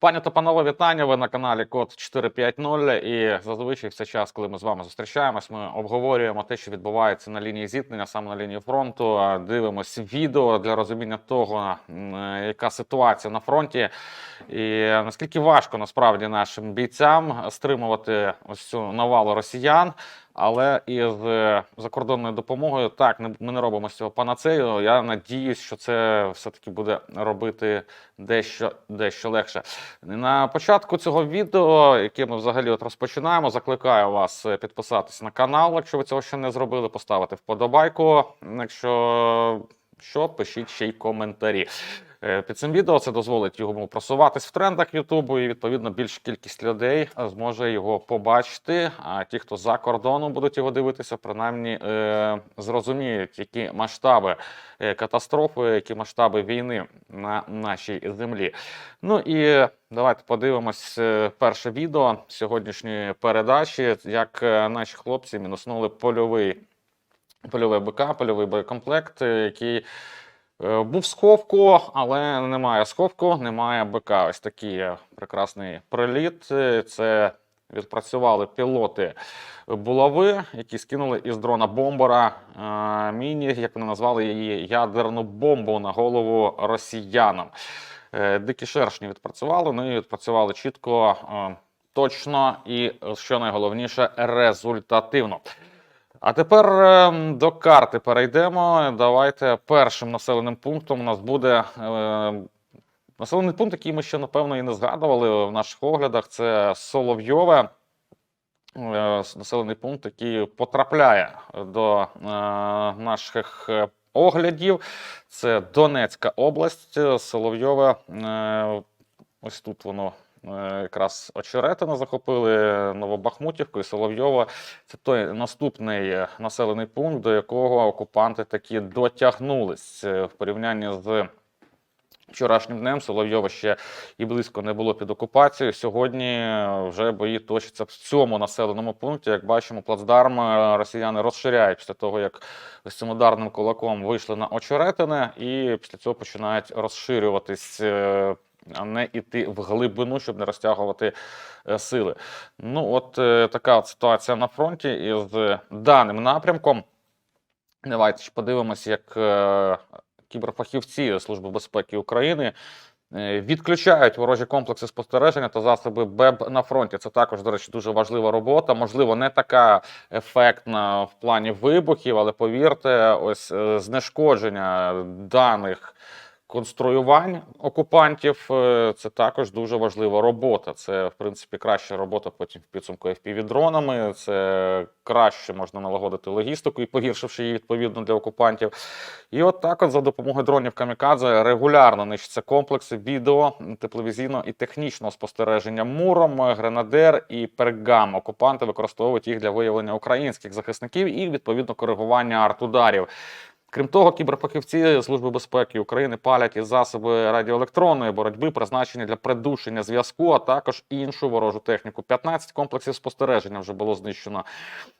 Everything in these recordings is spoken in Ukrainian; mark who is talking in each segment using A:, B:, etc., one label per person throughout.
A: Пані та панове, вітання. Ви на каналі Код 450. І зазвичай все час, коли ми з вами зустрічаємось, ми обговорюємо те, що відбувається на лінії зіткнення, саме на лінії фронту. Дивимось відео для розуміння того, яка ситуація на фронті, і наскільки важко насправді нашим бійцям стримувати ось цю навалу росіян. Але із е, закордонною допомогою так ми не робимо з цього панацею. Я надіюсь, що це все-таки буде робити дещо, дещо легше. На початку цього відео, яке ми взагалі от розпочинаємо, закликаю вас е, підписатися на канал, якщо ви цього ще не зробили, поставити вподобайку. Якщо що, пишіть ще й коментарі. Е, Під цим відео це дозволить йому просуватись в трендах Ютубу, і відповідно більша кількість людей зможе його побачити. А ті, хто за кордоном будуть його дивитися, принаймні е, зрозуміють, які масштаби е, катастрофи, які масштаби війни на нашій землі. Ну і давайте подивимось перше відео сьогоднішньої передачі, як наші хлопці мінуснули польовий польове БК, польовий боєкомплект, який був сховку, але немає сховку, немає БК. Ось такий е, прекрасний приліт. Е, Це відпрацювали пілоти булави, які скинули із дрона бомбера е, міні, як вони назвали її, ядерну бомбу на голову росіянам. Е, Дикі шершні відпрацювали, ну і відпрацювали чітко, е, точно і, е, що найголовніше, результативно. А тепер е, до карти перейдемо. Давайте першим населеним пунктом у нас буде е, населений пункт, який ми ще напевно і не згадували в наших оглядах. Це Соловйове. Е, Населений пункт, який потрапляє до е, наших е, оглядів. Це Донецька область, Соловйове. Ось тут воно якраз очеретина захопили Новобахмутівку і Соловйова. Це той наступний е, населений пункт, до якого окупанти таки дотягнулись Е, в порівнянні з. Вчорашнім днем Соловйова ще і близько не було під окупацією. Сьогодні е, вже бої точаться в цьому населеному пункті. Як бачимо, плацдарм е, росіяни розширяють після того, як з цим ударним кулаком вийшли на очеретине, і після цього починають розширюватись, е, а не йти в глибину, щоб не розтягувати е, сили. Ну, от е, така от ситуація на фронті із даним напрямком. Давайте ж подивимось, як е, кіберфахівці Служби безпеки України відключають ворожі комплекси спостереження та засоби БЕБ на фронті. Це також, до речі, дуже важлива робота. Можливо, не така ефектна в плані вибухів, але повірте, ось знешкодження даних. Конструювань окупантів е, це також дуже важлива робота. Це, в принципі, краща робота потім в підсумку FPV-дронами. Це краще можна налагодити логістику і погіршивши її відповідно для окупантів. І от так, от за допомогою дронів Камікадзе регулярно нищаться комплекси відео, тепловізійного і технічного спостереження муром, гренадер і пергам. Окупанти використовують їх для виявлення українських захисників і відповідно коригування артударів. Крім того, кіберфахівці Служби безпеки України палять і засоби радіоелектронної боротьби, призначені для придушення зв'язку, а також іншу ворожу техніку. 15 комплексів спостереження вже було знищено.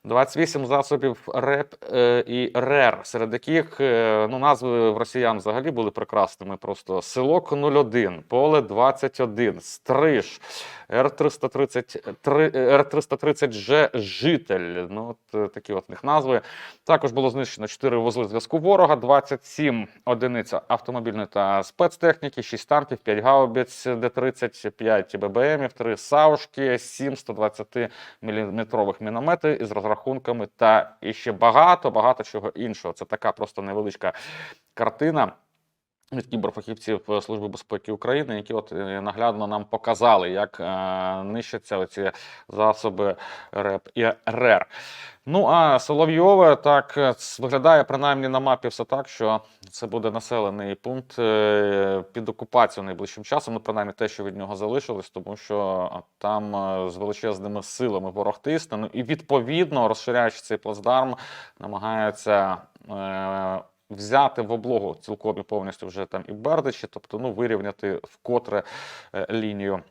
A: 28 засобів РЕП е, і РЕР, серед яких е, ну, назви в росіян взагалі були прекрасними. Просто селок 01, поле 21, стриж, Р-330, Р-330Ж житель. Ну, от е, такі от них назви. Також було знищено 4 вузли зв'язку ворога, 27 одиниць автомобільної та спецтехніки, 6 танків, 5 гаубиць Д-30, 5 ББМів, 3 саушки, 7 120-мм міномети із розрахунками та іще багато, багато чого іншого. Це така просто невеличка картина. Від кіберфахівців е, Служби безпеки України, які от е, наглядно нам показали, як е, нищаться оці засоби РЕП і РЕР. Ну а Соловйове так виглядає принаймні на мапі все так, що це буде населений пункт під окупацією найближчим часом. Ну, принаймні те, що від нього залишилось, тому що там з величезними силами ворог тисне. Ну і відповідно, розширяючи цей плацдарм, намагаються. Взяти в облогу цілком і повністю вже там і Бердичі, тобто ну, вирівняти вкотре е, лінію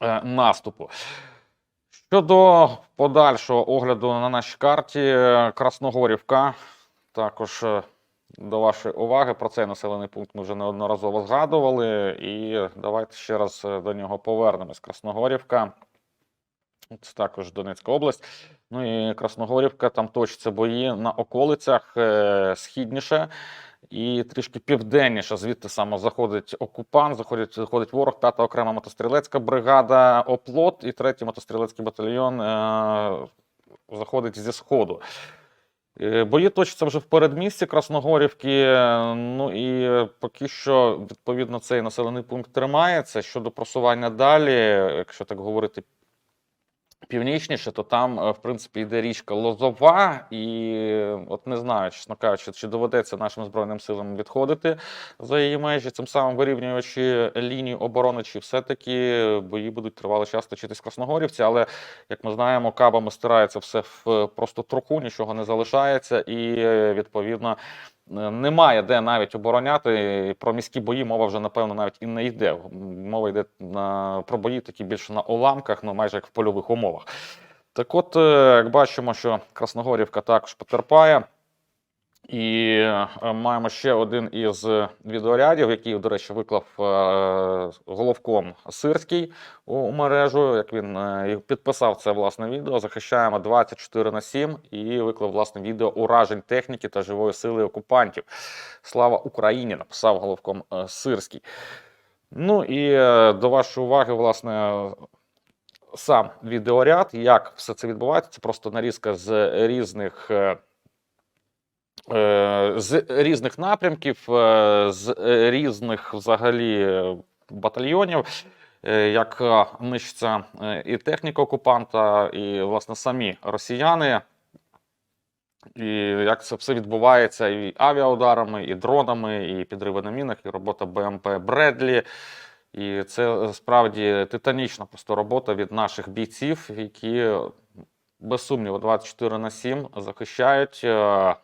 A: е, наступу. Щодо подальшого огляду на нашій карті, е, Красногорівка також до вашої уваги. Про цей населений пункт ми вже неодноразово згадували, і давайте ще раз до нього повернемось. Красногорівка. Це також Донецька область. Ну і Красногорівка, там точаться бої на околицях е, східніше і трішки південніше. Звідти саме заходить окупант, заходить, заходить ворог, 5 окрема мотострілецька бригада Оплот і 3 мотострілецький батальйон е, заходить зі сходу. Е, Бої точаться вже в передмісті Красногорівки. Ну і поки що, відповідно, цей населений пункт тримається. Щодо просування далі, якщо так говорити північніше, то там, е, в принципі, йде річка Лозова, і от не знаю, чесно кажучи, чи доведеться нашим збройним силам відходити за її межі, цим самим вирівнюючи лінію оборони, чи все-таки бої будуть тривалий час точитись Красногорівці. Але як ми знаємо, кабами стирається все в е, просто труху, нічого не залишається, і е, відповідно. Е, Немає де навіть обороняти. Про міські бої мова вже напевно навіть і не йде. Мова йде на про бої такі більше на уламках, ну майже як в польових умовах. Так от, е, як бачимо, що Красногорівка також потерпає. І е, маємо ще один із відеорядів, який, до речі, виклав е, головком Сирський у, мережу. Як він е, підписав це власне відео, захищаємо 24 на 7 і виклав власне відео уражень техніки та живої сили окупантів. Слава Україні! Написав головком е, Сирський. Ну і е, до вашої уваги, власне, сам відеоряд, як все це відбувається. Це просто нарізка з різних. Е, е, З різних напрямків, е, з різних взагалі е, батальйонів, е, як е, нищиться е, і техніка окупанта, і власне самі росіяни, і як це все відбувається і авіаударами, і дронами, і підриви на мінах, і робота БМП Бредлі. І це е, справді титанічна просто робота від наших бійців, які без сумніву 24 на 7 захищають е,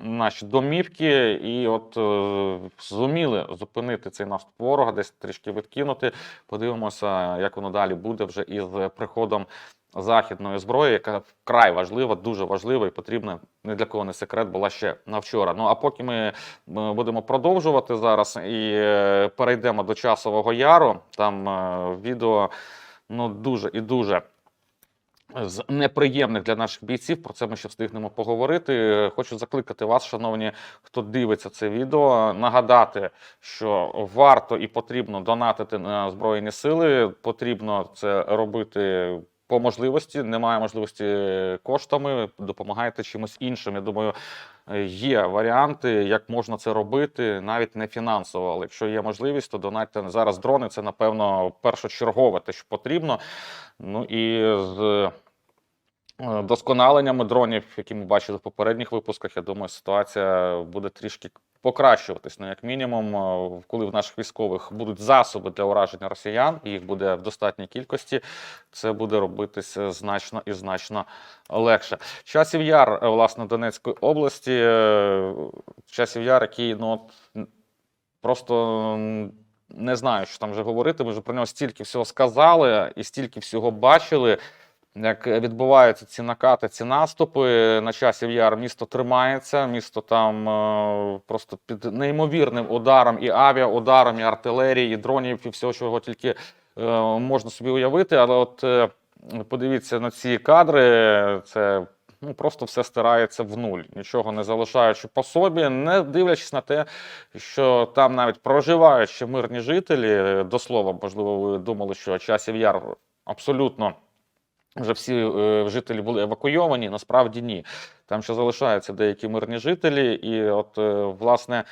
A: наші домівки, і от е, зуміли зупинити цей наступ ворога, десь трішки відкинути. Подивимося, як воно далі буде вже із приходом західної зброї, яка вкрай важлива, дуже важлива і потрібна. Ні для кого не секрет була ще на вчора. Ну а поки ми ми будемо продовжувати зараз і е, перейдемо до часового яру, там е, відео ну дуже і дуже. З неприємних для наших бійців, про це ми ще встигнемо поговорити. Хочу закликати вас, шановні, хто дивиться це відео, нагадати, що варто і потрібно донатити на Збройні Сили. Потрібно це робити по можливості. Немає можливості коштами, допомагайте чимось іншим. Я думаю, є варіанти, як можна це робити, навіть не фінансово. Але якщо є можливість, то донатьте зараз дрони. Це напевно першочергове, те, що потрібно. Ну і з е, досконаленнями дронів, які ми бачили в попередніх випусках, я думаю, ситуація буде трішки покращуватись. Ну, як мінімум, е, коли в наших військових будуть засоби для ураження росіян, і їх буде в достатній кількості, це буде робитися значно і значно легше. Часів Яр, е, власне, Донецької області, е, часів Яр, який ну, просто. Не знаю, що там вже говорити. Ми вже про нього стільки всього сказали і стільки всього бачили. Як відбуваються ці накати, ці наступи на часів яр, місто тримається, місто там е, просто під неймовірним ударом і авіаударом, і артилерії, і дронів, і всього, чого тільки е, можна собі уявити. Але от е, подивіться на ці кадри, це ну, просто все стирається в нуль, нічого не залишаючи по собі, не дивлячись на те, що там навіть проживають ще мирні жителі. До слова, можливо, ви думали, що часів яр абсолютно. Вже всі е, жителі були евакуйовані, насправді ні. Там ще залишаються деякі мирні жителі, і от, е, власне,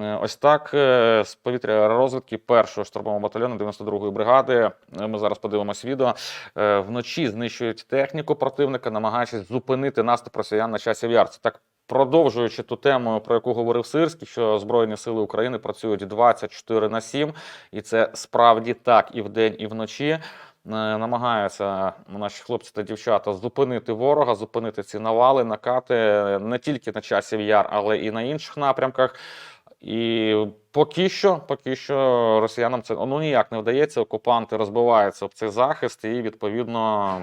A: е, ось так е, з повітря розвідки першого штурмового батальйону 92-ї бригади. е, Ми зараз подивимось відео. Вночі знищують техніку противника, намагаючись зупинити наступ росіян на часів яр. Так. Продовжуючи ту тему, про яку говорив Сирський, що Збройні Сили України працюють 24 на 7, і це справді так і вдень, і вночі. Е, намагаються наші хлопці та дівчата зупинити ворога, зупинити ці навали, накати е, не тільки на часів яр, але і на інших напрямках. І поки що, поки що росіянам це ну ніяк не вдається. Окупанти розбиваються об цей захист, і відповідно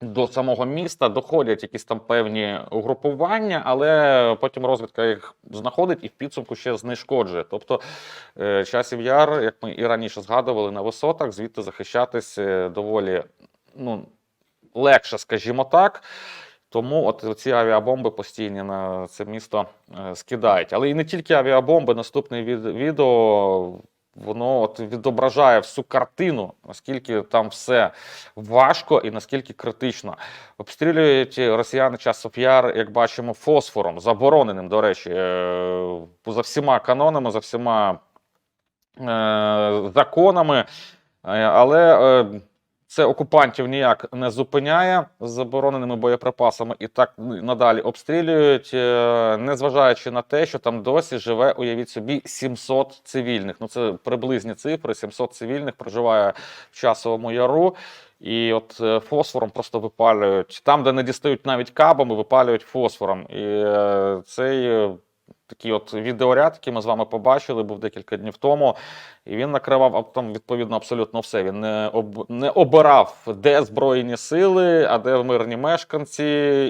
A: до самого міста, доходять якісь там певні угрупування, але потім розвідка їх знаходить і в підсумку ще знешкоджує. Тобто е, часів яр, як ми і раніше згадували, на висотах, звідти захищатись е, доволі ну, легше, скажімо так. Тому от ці авіабомби постійні на це місто е, скидають. Але і не тільки авіабомби, наступне від, відео. Воно от відображає всю картину, наскільки там все важко і наскільки критично. Обстрілюють росіяни часов яр, як бачимо, фосфором, забороненим, до речі, е, за всіма канонами, за всіма е, законами. Е, Але це окупантів ніяк не зупиняє з забороненими боєприпасами і так надалі обстрілюють, е, незважаючи на те, що там досі живе, уявіть собі, 700 цивільних. Ну це приблизні цифри. 700 цивільних проживає в часовому яру. І от е, фосфором просто випалюють там, де не дістають навіть кабами, випалюють фосфором. І е, цей такий от відеоряд, який ми з вами побачили, був декілька днів тому. І він накривав там відповідно абсолютно все. Він не об не обирав, де збройні сили, а де мирні мешканці,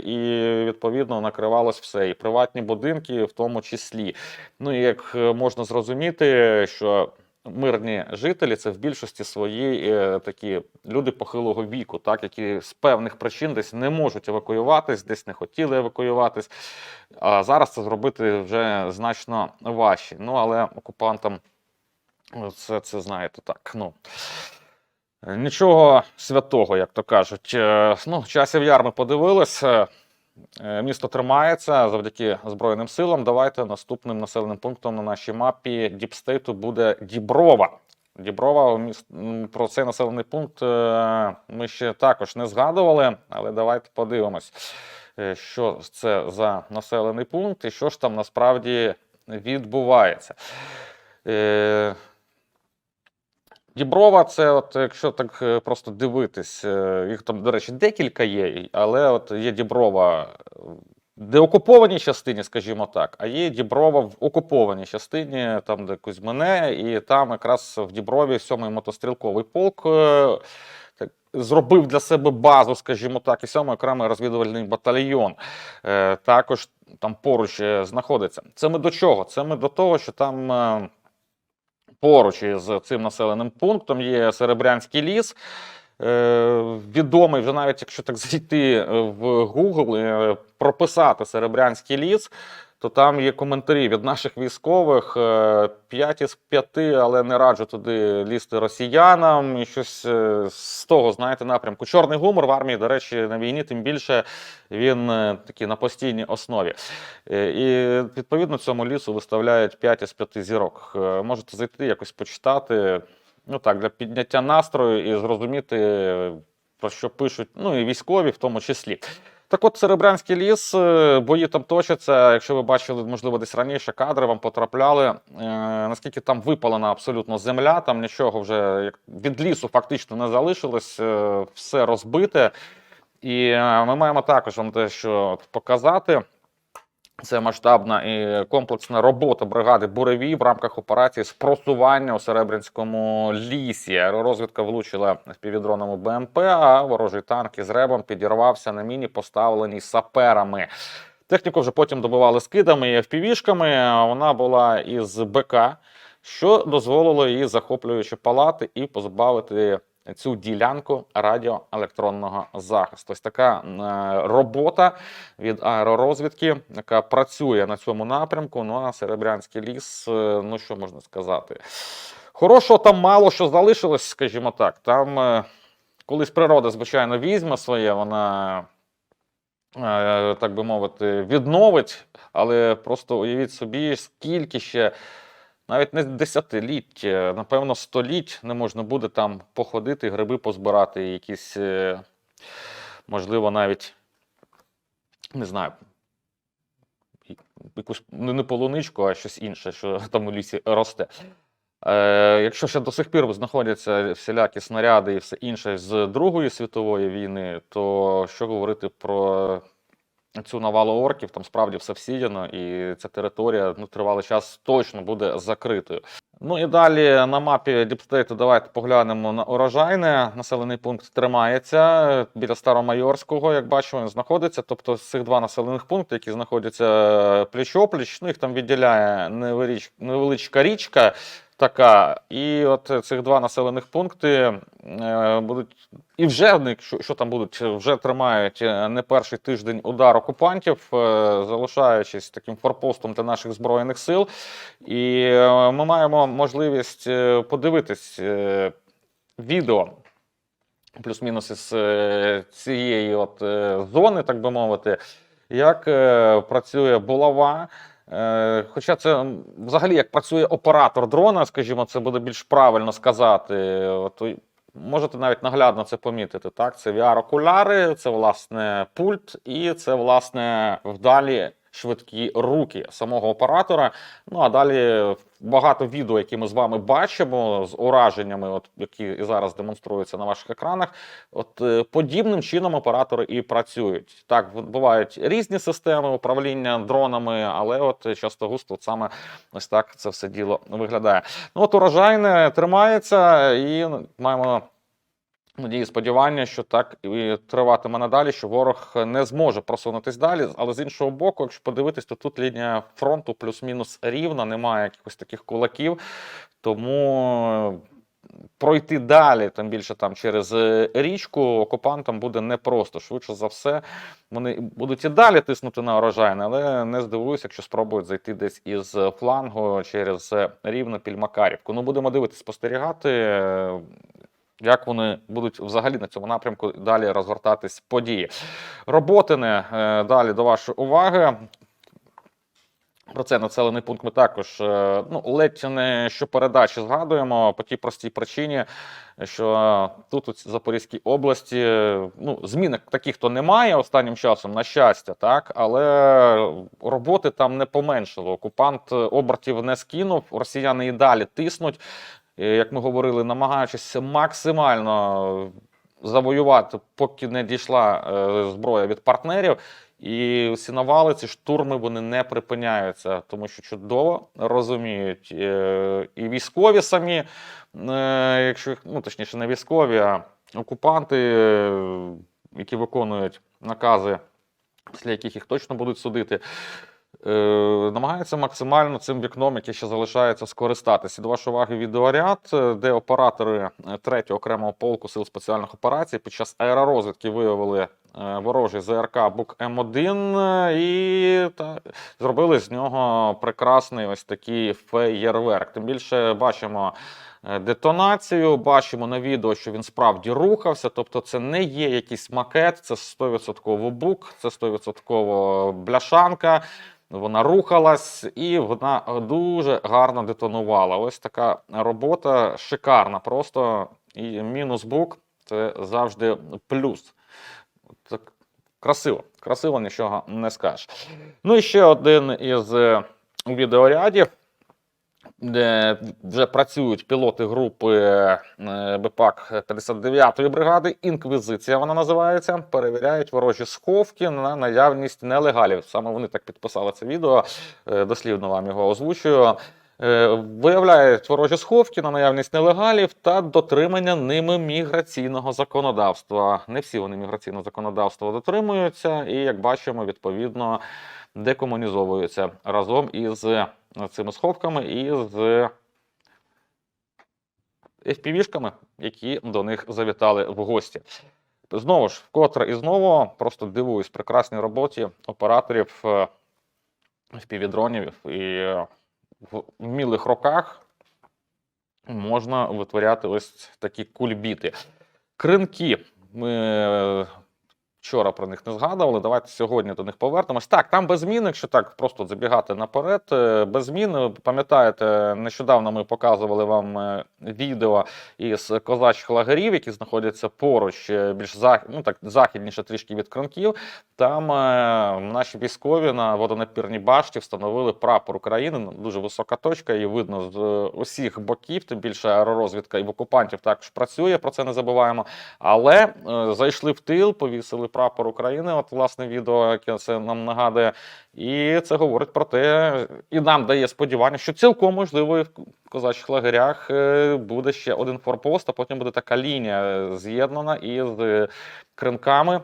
A: і відповідно накривалось все. І приватні будинки, в тому числі. Ну і як е, можна зрозуміти, що мирні жителі це в більшості свої е, такі люди похилого віку, так які з певних причин десь не можуть евакуюватись, десь не хотіли евакуюватись. А зараз це зробити вже значно важче. Ну але окупантам це, це знаєте так. Ну. Нічого святого, як то кажуть. Е, Ну, часів яр ми подивилися. Е, Місто тримається завдяки Збройним силам. Давайте наступним населеним пунктом на нашій мапі Діпстейту буде Діброва. Діброва про цей населений пункт е, ми ще також не згадували, але давайте подивимось, е, що це за населений пункт і що ж там насправді відбувається. Діброва, це, от, якщо так е, просто дивитись, е, їх там, до речі, декілька є, але от є Діброва в деокупованій частині, скажімо так, а є Діброва в окупованій частині, там, де Кузьмине, і там якраз в Діброві 7-й мотострілковий полк е, зробив для себе базу, скажімо так, і 7-й окремий розвідувальний батальйон. Також там поруч знаходиться. Це ми до чого? Це ми до того, що там. Поруч із цим населеним пунктом є Серебрянський ліс. Е, відомий, вже навіть якщо так зайти е, в Google, е, прописати Серебрянський ліс, то там є коментарі від наших військових: 5 із 5, але не раджу туди лізти росіянам. І щось е, з того, знаєте, напрямку. Чорний гумор в армії, до речі, на війні, тим більше він е, такий на постійній основі. Е, І відповідно цьому лісу виставляють 5 із 5 зірок. Е, Можете зайти, якось почитати. Ну так, для підняття настрою і зрозуміти, е, про що пишуть, ну і військові в тому числі. Так от, Серебрянський ліс, е, бої там точаться. Якщо ви бачили, можливо, десь раніше кадри вам потрапляли, е, наскільки там випалена абсолютно земля, там нічого вже від лісу фактично не залишилось, е, все розбите. І е, ми маємо також вам дещо що показати. Це масштабна і комплексна робота бригади Буревій в рамках операції з просування у Серебрянському лісі. Аеророзвідка влучила співвідроному БМП, а ворожий танк із ребом підірвався на міні, поставленій саперами. Техніку вже потім добивали скидами і FPV-шками. Вона була із БК, що дозволило її захоплюючи палати і позбавити цю ділянку радіоелектронного захисту. Ось така е, робота від аеророзвідки, яка працює на цьому напрямку. Ну а Серебрянський ліс, е, ну що можна сказати. Хорошого там мало що залишилось, скажімо так. Там е, колись природа, звичайно, візьме своє, вона, так би мовити, відновить, але просто уявіть собі, скільки ще. Навіть не десятиліть, напевно, століть не можна буде там походити, гриби позбирати, якісь, е, можливо, навіть не знаю, якусь не полуничку, а щось інше, що там у лісі росте. Е, якщо ще до сих пір знаходяться всілякі снаряди і все інше з Другої світової війни, то що говорити про цю навалу орків. Там справді все всіяно, і ця територія ну, тривалий час точно буде закритою. Ну і далі на мапі Діпстейту давайте поглянемо на урожайне. Населений пункт тримається біля Старомайорського, як бачимо, він знаходиться. Тобто з цих два населених пункти, які знаходяться пліч-опліч, ну їх там відділяє невелич- невеличка річка. Така, і от цих два населених пункти е, будуть і вже що, що там будуть, вже тримають е, не перший тиждень удар окупантів, е, залишаючись таким форпостом для наших збройних сил. І ми маємо можливість подивитись відео. Плюс-мінус із цієї от зони, так би мовити, як працює булава. Е, Хоча це взагалі як працює оператор дрона, скажімо, це буде більш правильно сказати. От, можете навіть наглядно це помітити. Так? Це VR-окуляри, це власне пульт, і це власне вдалі швидкі руки самого оператора. Ну а далі багато відео, які ми з вами бачимо, з ураженнями, от які і зараз демонструються на ваших екранах. От е, подібним чином оператори і працюють. Так, бувають різні системи управління дронами, але от часто густо от саме ось так це все діло виглядає. Ну от урожайне тримається, і маємо. Надії, сподівання, що так і триватиме надалі, що ворог не зможе просунутись далі. Але з іншого боку, якщо подивитись, то тут лінія фронту плюс-мінус рівна, немає якихось таких кулаків. Тому пройти далі, тим більше там через е, річку, окупантам буде непросто. Швидше за все, вони будуть і далі тиснути на урожайне, але не здивуюся, якщо спробують зайти десь із флангу через е, рівно Пільмакарівку. Ну, будемо дивитися, спостерігати. Е, Як вони будуть взагалі на цьому напрямку далі розгортатись події? Роботине е, далі до вашої уваги. Про це населений пункт ми також е, ну, ледь не щопередачі згадуємо по тій простій причині, що тут у Запорізькій області ну, змін таких то немає останнім часом, на щастя, так, але роботи там не поменшало. Окупант обертів не скинув, росіяни і далі тиснуть, е, як ми говорили, намагаючись максимально завоювати, поки не дійшла е, зброя від партнерів. І всі навали, ці штурми вони не припиняються, тому що чудово розуміють е, і військові самі, е, якщо ну точніше, не військові, а окупанти, які виконують накази, після яких їх точно будуть судити. Е, Намагаються максимально цим вікном, яке ще залишається, скористатися. До вашої уваги відеоряд, е, де оператори 3-го окремого полку сил спеціальних операцій під час аеророзвідки виявили е, ворожий ЗРК Бук М1 е, і та, зробили з нього прекрасний ось такий феєрверк. Тим більше бачимо. е, Детонацію бачимо на відео, що він справді рухався. Тобто, це не є якийсь макет, це 100% бук, це 100% бляшанка. Вона рухалась і вона дуже гарно детонувала. Ось така робота шикарна. Просто і мінус бук це завжди плюс. Так, красиво, красиво, нічого не скажеш. Ну і ще один із е, відеорядів, де вже працюють пілоти групи е, БПАК 59-ї бригади. Інквізиція вона називається. Перевіряють ворожі сховки на наявність нелегалів. Саме вони так підписали це відео. е, Дослівно вам його озвучую. Е, Виявляють ворожі сховки на наявність нелегалів та дотримання ними міграційного законодавства. Не всі вони міграційного законодавства дотримуються, і як бачимо, відповідно декомунізовуються разом із цими сховками і з FPV-шками, які до них завітали в гості. Знову ж, вкотре і знову просто дивуюсь прекрасній роботі операторів е, FPV-дронів і е, в вмілих руках можна витворяти ось такі кульбіти. Кринки. Ми е, вчора про них не згадували. Давайте сьогодні до них повернемось. Так, там без змін, якщо так просто забігати наперед, е, без змін. Пам'ятаєте, нещодавно ми показували вам е, відео із козачих лагерів, які знаходяться поруч, е, більш зах... ну, так, західніше трішки від кринків. Там е, наші військові на водонапірній башті встановили прапор України. Ну, Дуже висока точка, її видно з усіх боків. Тим більше аеророзвідка і в окупантів також працює. Про це не забуваємо. Але е, зайшли в тил, повісили трьохкольоровий прапор України. От власне відео, яке це нам нагадує. І це говорить про те, і нам дає сподівання, що цілком можливо і в козачих лагерях е, буде ще один форпост, а потім буде така лінія з'єднана із е, кринками.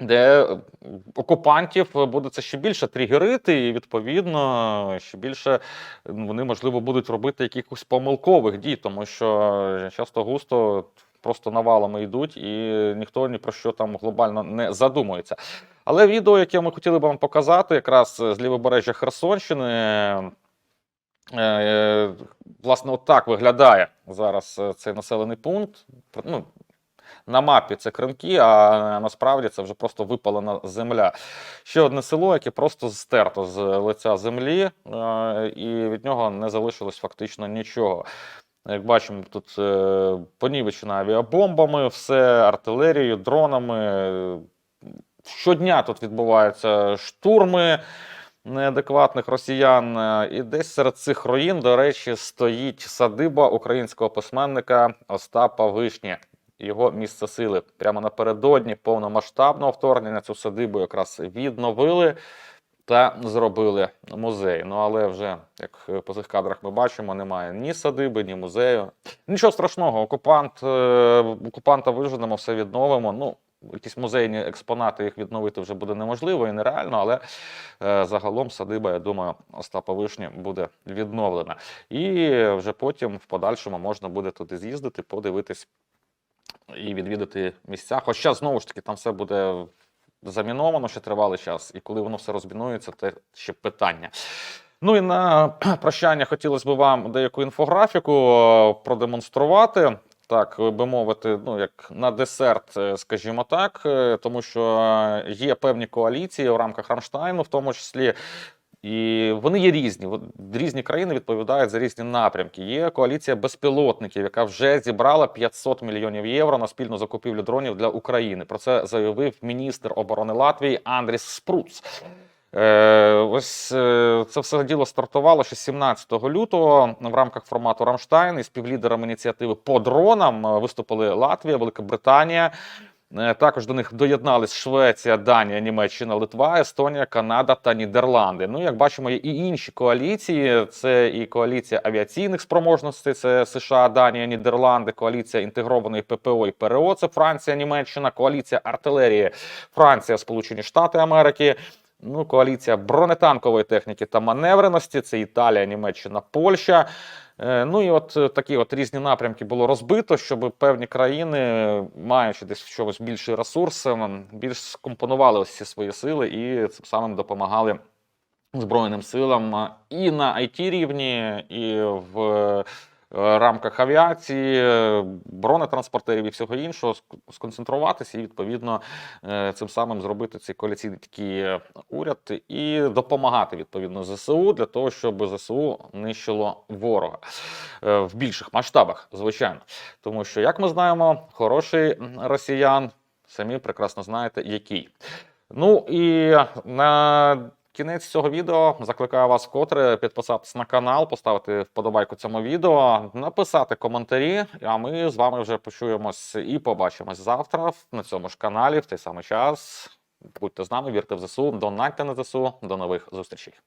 A: Де окупантів буде це ще більше тригерити, і відповідно ще більше вони можливо будуть робити якихось помилкових дій, тому що е, часто густо просто навалами йдуть, і ніхто ні про що там глобально не задумується. Але відео, яке ми хотіли б вам показати, якраз з лівобережжя Херсонщини. е, Власне, отак виглядає зараз е, цей населений пункт. Ну, на мапі це кринки, а насправді це вже просто випалена земля. Ще одне село, яке просто стерто з лиця землі, е, і від нього не залишилось фактично нічого. Як бачимо, тут е, понівечена авіабомбами, все артилерією, дронами. Щодня тут відбуваються штурми неадекватних росіян. І десь серед цих руїн, до речі, стоїть садиба українського письменника Остапа Вишні. Його місце сили прямо напередодні повномасштабного вторгнення цю садибу якраз відновили та зробили музей. Ну але вже як по цих кадрах ми бачимо, немає ні садиби, ні музею. Нічого страшного, окупант, е, окупанта виженемо, все відновимо. Ну, якісь музейні експонати їх відновити вже буде неможливо і нереально, але е, загалом садиба, я думаю, Остапа Вишні буде відновлена. І вже потім в подальшому можна буде туди з'їздити, подивитись і відвідати місця. Хоча знову ж таки там все буде заміновано ще тривалий час, і коли воно все розмінується, це ще питання. Ну і на прощання хотілося б вам деяку інфографіку е, продемонструвати. Так, би мовити, ну як на десерт, е, скажімо так, е, тому що є певні коаліції в рамках Рамштайну, в тому числі. І вони є різні. Різні країни відповідають за різні напрямки. Є коаліція безпілотників, яка вже зібрала 500 мільйонів євро на спільну закупівлю дронів для України. Про це заявив міністр оборони Латвії Андріс Спруц. Е, ось е, це все діло стартувало ще 17 лютого в рамках формату Рамштайн. І співлідерами ініціативи по дронам е, виступили Латвія, Велика Британія. Е, Також до них доєднались Швеція, Данія, Німеччина, Литва, Естонія, Канада та Нідерланди. Ну, як бачимо, є і інші коаліції. Це і коаліція авіаційних спроможностей, це США, Данія, Нідерланди, коаліція інтегрованої ППО і ПРО, це Франція, Німеччина, коаліція артилерії, Франція, Сполучені Штати Америки. Ну, коаліція бронетанкової техніки та маневреності це Італія, Німеччина, Польща. Е, Ну і от е, такі от різні напрямки було розбито, щоб певні країни, маючи десь в чомусь більший ресурс, ем, більш скомпонували ось свої сили і цим самим допомагали Збройним силам і на it рівні, і в рамках авіації, е, бронетранспортерів і всього іншого сконцентруватися і відповідно е, цим самим зробити цей коаліційний такий е, уряд і допомагати відповідно ЗСУ для того, щоб ЗСУ нищило ворога Е, в більших масштабах, звичайно. Тому що, як ми знаємо, хороший росіян самі прекрасно знаєте, який. Ну і на кінець цього відео закликаю вас вкотре підписатись на канал, поставити вподобайку цьому відео, написати коментарі. А ми з вами вже почуємось і побачимось завтра на цьому ж каналі в той самий час. Будьте з нами, вірте в ЗСУ, донатьте на ЗСУ. До нових зустрічей.